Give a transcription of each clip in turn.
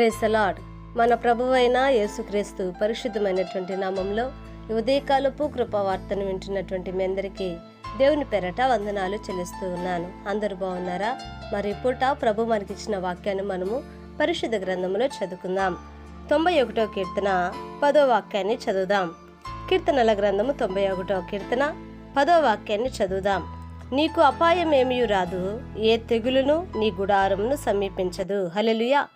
Praise the Lord మన ప్రభువైన యేసుక్రీస్తు పరిశుద్ధమైనటువంటి నామంలో ఉదయకాలపు కృపావార్తను వింటున్నటువంటి మీ అందరికీ దేవుని పెరట వందనాలు చెల్లిస్తూ ఉన్నాను. అందరూ బాగున్నారా? మరి పూట ప్రభు మనకిచ్చిన వాక్యాన్ని మనము పరిశుద్ధ గ్రంథంలో చదువుకుందాం. తొంభై ఒకటో కీర్తన పదో వాక్యాన్ని చదువుదాం. కీర్తనల గ్రంథము తొంభై ఒకటో కీర్తన పదో వాక్యాన్ని చదువుదాం. నీకు అపాయం ఏమీ రాదు ఏ తెగులును నీ గుడారమును సమీపించదు. హలెలుయా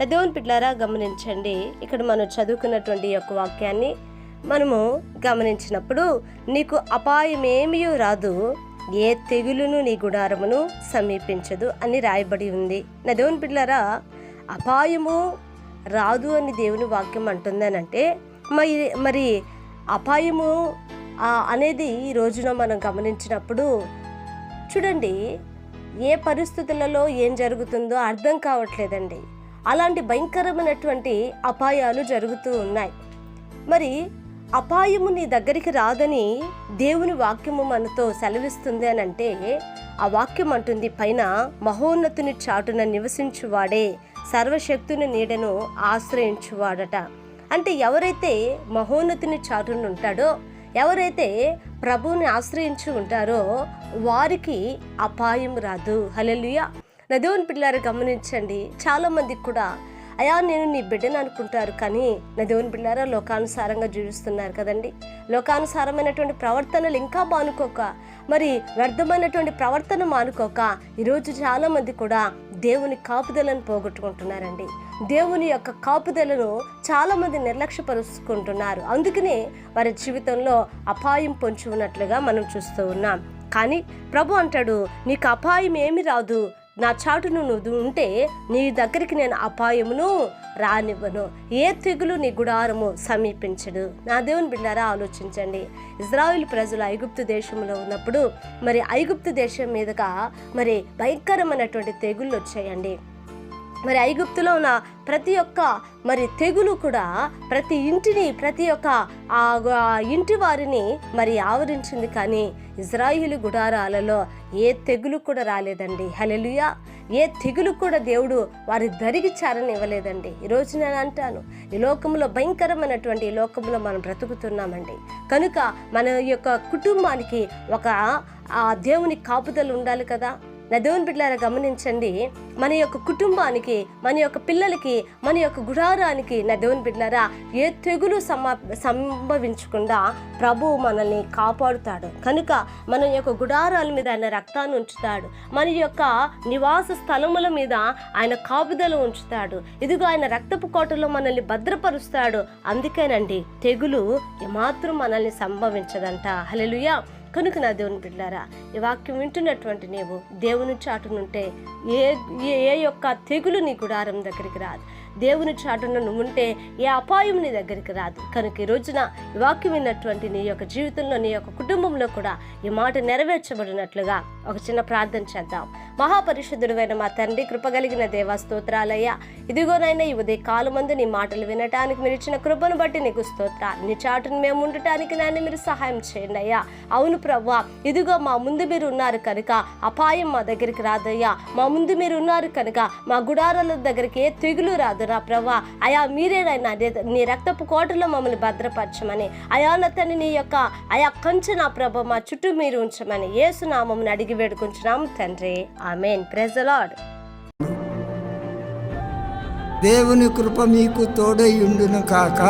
దేవుని పిట్లారా గమనించండి. ఇక్కడ మనం చదువుకున్నటువంటి యొక్క వాక్యాన్ని మనము గమనించినప్పుడు నీకు అపాయం రాదు ఏ తెగులును నీ గుడారమును సమీపించదు అని రాయబడి ఉంది. నా దేవుని పిల్లారా అపాయము రాదు అని దేవుని వాక్యం అంటుందనంటే మరి మరి అపాయము అనేది ఈ రోజున మనం గమనించినప్పుడు చూడండి ఏ పరిస్థితులలో ఏం జరుగుతుందో అర్థం కావట్లేదండి. అలాంటి భయంకరమైనటువంటి అపాయాలు జరుగుతూ ఉన్నాయి. మరి అపాయము నీ దగ్గరికి రాదని దేవుని వాక్యము మనతో సెలవిస్తుంది అని అంటే ఆ వాక్యం అంటుంది పైన మహోన్నతుని చాటున నివసించువాడే సర్వశక్తుని నీడను ఆశ్రయించువాడట. అంటే ఎవరైతే మహోన్నతుని చాటున ఉంటాడో ఎవరైతే ప్రభువుని ఆశ్రయించి ఉంటారో వారికి అపాయం రాదు. హలెలుయా నా పిల్లారు గమనించండి. చాలా మందికి కూడా అయా నేను నీ బిడ్డను అనుకుంటారు కానీ నా దేవుని పిల్లారా లోకానుసారంగా జీవిస్తున్నారు కదండి. లోకానుసారమైనటువంటి ప్రవర్తనలు ఇంకా మానుకోక మరి వ్యర్థమైనటువంటి ప్రవర్తన మానుకోక ఈరోజు చాలా మంది కూడా దేవుని కాపుదలను పోగొట్టుకుంటున్నారండి. దేవుని యొక్క కాపుదలను చాలామంది నిర్లక్ష్యపరుచుకుంటున్నారు. అందుకనే వారి జీవితంలో అపాయం పొంచి ఉన్నట్లుగా మనం చూస్తూ ఉన్నాం. కానీ ప్రభు అంటాడు నీకు అపాయం ఏమి రాదు. నా చాటును నువ్వు ఉంటే నీ దగ్గరికి నేను అపాయమును రానివ్వను. ఏ తెగులు నీ గుడారము సమీపించడు. నా దేవుని బిడ్డారా ఆలోచించండి. ఇజ్రాయిల్ ప్రజలు ఐగుప్తు దేశంలో ఉన్నప్పుడు మరి ఐగుప్తు దేశం మీదుగా మరి భయంకరమైనటువంటి తెగుళ్ళు వచ్చాయండి. మరి ఐగుప్తులో ఉన్న ప్రతి ఒక్క మరి తెగులు కూడా ప్రతి ఇంటిని ప్రతి ఒక్క ఆ ఇంటి వారిని మరి ఆవరించింది. కానీ ఇజ్రాయిలు గుడారాలలో ఏ తెగులు కూడా రాలేదండి. హలెలుయా ఏ తెగులు కూడా దేవుడు వారి దరికి చారని ఇవ్వలేదండి ఈరోజు నేను అంటాను ఈ లోకంలో భయంకరమైనటువంటి ఈ లోకంలో మనం బ్రతుకుతున్నామండి. కనుక మన యొక్క కుటుంబానికి ఒక ఆ దేవుని కాపుదలు ఉండాలి కదా. నా దేవుని బిడ్డలారా గమనించండి మన యొక్క కుటుంబానికి మన యొక్క పిల్లలకి మన యొక్క గుడారానికి నా దేవుని బిడ్డలారా ఏ తెగులు సమా సంభవించకుండా ప్రభువు మనల్ని కాపాడుతాడు. కనుక మన యొక్క గుడారాల మీద ఆయన రక్తాన్ని ఉంచుతాడు. మన యొక్క నివాస స్థలముల మీద ఆయన కాపుదల ఉంచుతాడు. ఇదిగో ఆయన రక్తపు కోటలో మనల్ని భద్రపరుస్తాడు. అందుకేనండి తెగులు ఏమాత్రం మనల్ని సంభవించదంట. హలెలుయా కనుక నా దేవుని బిడ్డారా ఈ వాక్యం వింటున్నటువంటి నీవు దేవుని చాటునుంటే ఏ ఏ ఏ యొక్క తెగులు నీ గుడారం దగ్గరికి రాదు. దేవుని చాటున ఉంటే ఏ అపాయం నీ దగ్గరికి రాదు. కనుక ఈ రోజున వాక్యం విన్నటువంటి నీ యొక్క జీవితంలో నీ యొక్క కుటుంబంలో కూడా ఈ మాట నెరవేర్చబడినట్లుగా ఒక చిన్న ప్రార్థన చేద్దాం. మహాపరిశుద్ధుడైన మా తండ్రి కృపగలిగిన దేవా స్తోత్రాలయ్యా. ఇదిగోనైనా ఈ ఉదయ కాలమందు నీ మాటలు వినటానికి మీరు ఇచ్చిన కృపను బట్టి నీకు స్తోత్రాలు. నీ చాటును మేము ఉండటానికి నాన్న మీరు సహాయం చేయండి అయ్యా. అవును ప్రవ్వా ఇదిగో మా ముందు మీరు ఉన్నారు కనుక అపాయం మా దగ్గరికి రాదయ్యా. మా ముందు మీరు ఉన్నారు కనుక మా గుడారాల దగ్గరికి ఏ తెగులు రాదు. కాదురా ప్రభా అయా మీరేనైనా నీ- రక్తపు కోటలో మమ్మల్ని భద్రపరచమని. అయానతని నీ యొక్క అయా కంచె నా ప్రభ మా చుట్టూ మీరు ఉంచమని ఏసునామం అడిగి వేడుకుంటున్నాం తండ్రి. ఆమెన్. ప్రెజ్ లాడ్ దేవుని కృప మీకు తోడై ఉండును కాక.